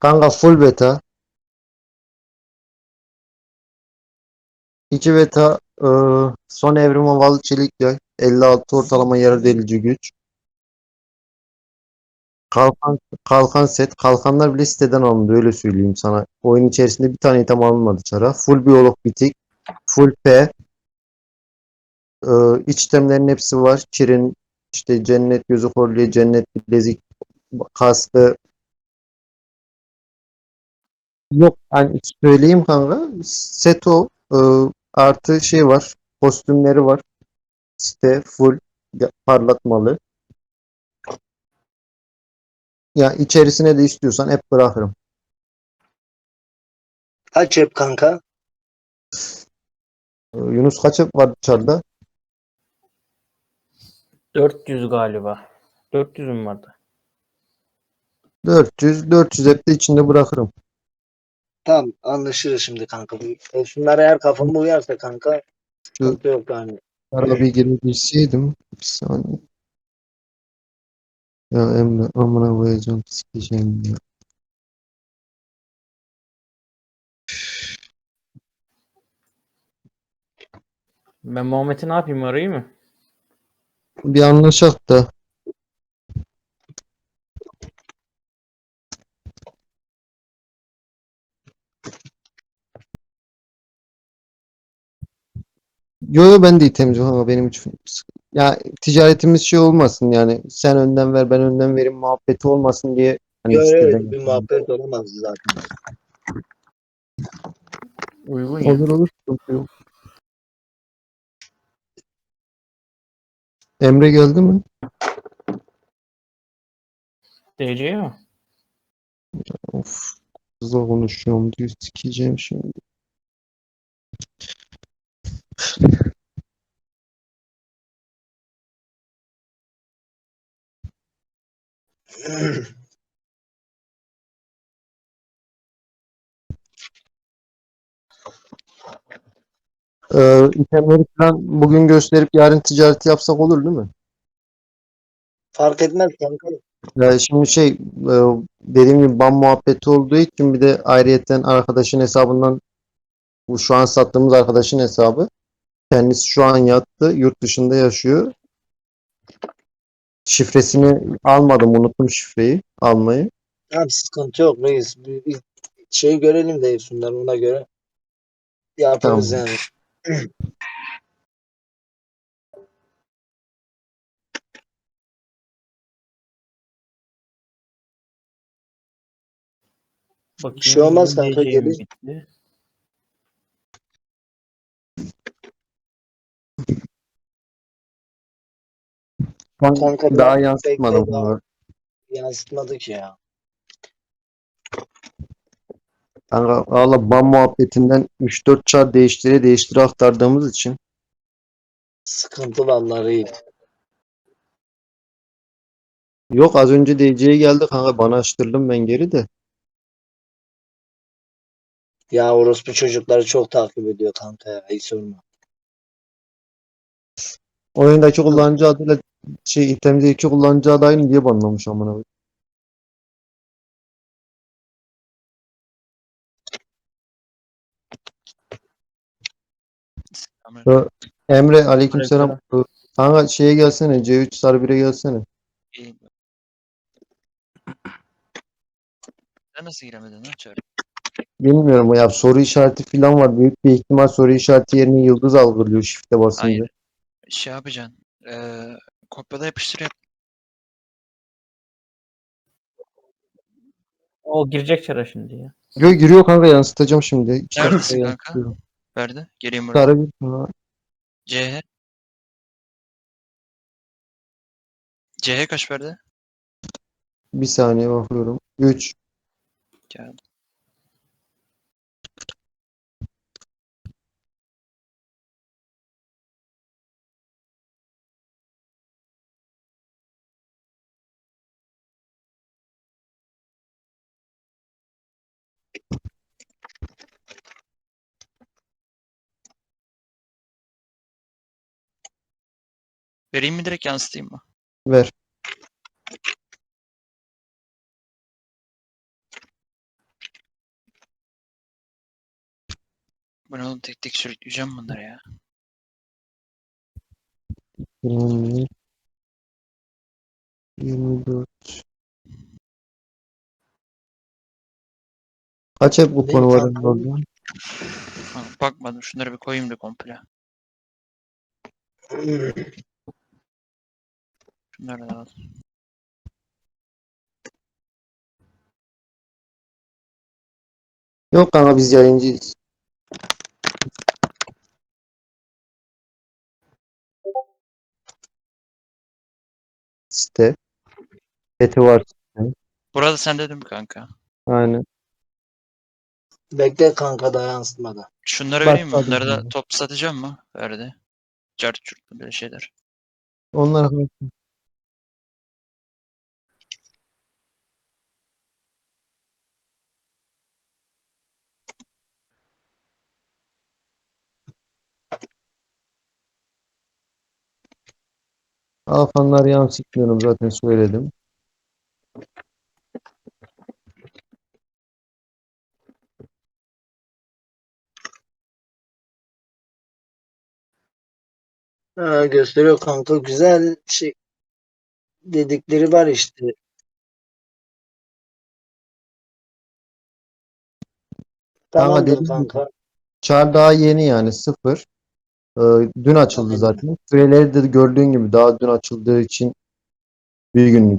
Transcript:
Kanka full beta. 2 beta e, son evrim havalı çelik yay. 56 ortalama yarı delici güç. Kalkan, kalkan set. Kalkanlar bile siteden alındı öyle söyleyeyim sana. Oyun içerisinde bir tane item alınmadı çara. Full biyolog bitik. Full P. E, iç itemlerin hepsi var. Kirin, işte cennet gözü kolye, cennet bilezik, kastı. Yok hani söyleyeyim kanka. Set o. E, artı şey var. Kostümleri var. Site full ya- parlatmalı. Ya içerisine de istiyorsan hep bırakırım. Kaç hep kanka? Ee, Yunus kaç var dışarıda? 400 galiba. 400 mü vardı? 400, 400 hep de içinde bırakırım. Tamam anlaşırız şimdi kanka. Bu- Şunlara eğer kafama uyarsa kanka sıkıntı yok yani. Arabayı girebilseydim. Bir saniye. Ya Emre amına koyacağım sikeceğim ya. Ben Muhammed'i ne yapayım arayayım mı? Bir anlaşak da. Yo yo ben de itemci ama benim için ya ticaretimiz şey olmasın yani sen önden ver ben önden vereyim muhabbeti olmasın diye hani Yok yok istedim. bir muhabbet olamaz zaten. Uygun ya. Olur olur. yok. Emre geldi mi? DC mi? Of. Kızla konuşuyorum diyor. Sikeceğim şimdi. Ee, itemleri falan bugün gösterip yarın ticareti yapsak olur değil mi? Fark etmez kanka. Ya şimdi şey e, dediğim gibi ban muhabbeti olduğu için bir de ayrıyetten arkadaşın hesabından bu şu an sattığımız arkadaşın hesabı. Kendisi şu an yattı. Yurt dışında yaşıyor. Şifresini almadım. Unuttum şifreyi almayı. Abi sıkıntı yok reis. Bir, bir şey görelim de şunlar ona göre. Yaparız Tamam. yani. Bakayım. şey olmaz kanka, DC 'm gelir. bitti. Kanka daha yansıtmadım daha- bunları. Yansıtmadık ya. Kanka valla ban muhabbetinden 3-4 çar değiştire değiştire aktardığımız için Sıkıntı vallahi reis. yok az önce DC'ye geldi kanka bana açtırdım ben geri de. Ya orospu çocukları çok takip ediyor kanka ya. Hiç sorma. Oyundaki kullanıcı adıyla şey itemdeki kullanıcı adı aynı diye banlamış amına koyayım. Ö- Emre aleykümselam. Kanka şeye gelsene C3 sarı 1'e gelsene. İyi. Sen nasıl giremedin lan? Bilmiyorum ya soru işareti falan var. Büyük bir ihtimal soru işareti yerine yıldız algılıyor shift'e basınca. Hayır. Şey yapacaksın. Eee kopyala yapıştır yap. O girecek çara şimdi ya. Giriyor, giriyor kanka yansıtacağım şimdi. İki Neredesin dakikaya kanka? yansıtıyorum. Verdi. Geleyim buraya. Sarı bir ha, CH. CH kaç verdi? bir saniye bakıyorum. 3 Geldi. Vereyim mi direkt yansıtayım mı? Ver. Ben oğlum tek tek sürükleyeceğim bunları ya. Yani 24 Kaç hep bu konu var orada? Bakmadım şunları bir koyayım da komple. Şunları da al. Yok kanka biz yayıncıyız. Site. Seti var. Burada sen dedim kanka. Aynen. Bekle kanka daha yansıtmadı. Şunları Bak, vereyim mi? hadi Bunları da top satacağım mı? Verdi. Cart çurt böyle şeyler. Onlar Alfanlar yansıtmıyorum zaten söyledim. Ha, gösteriyor kanka güzel şey dedikleri var işte. Tamamdır dediğim gibi. kanka. Char daha yeni yani sıfır. Ee, dün açıldı zaten. Süreleri de gördüğün gibi daha dün açıldığı için bir günlük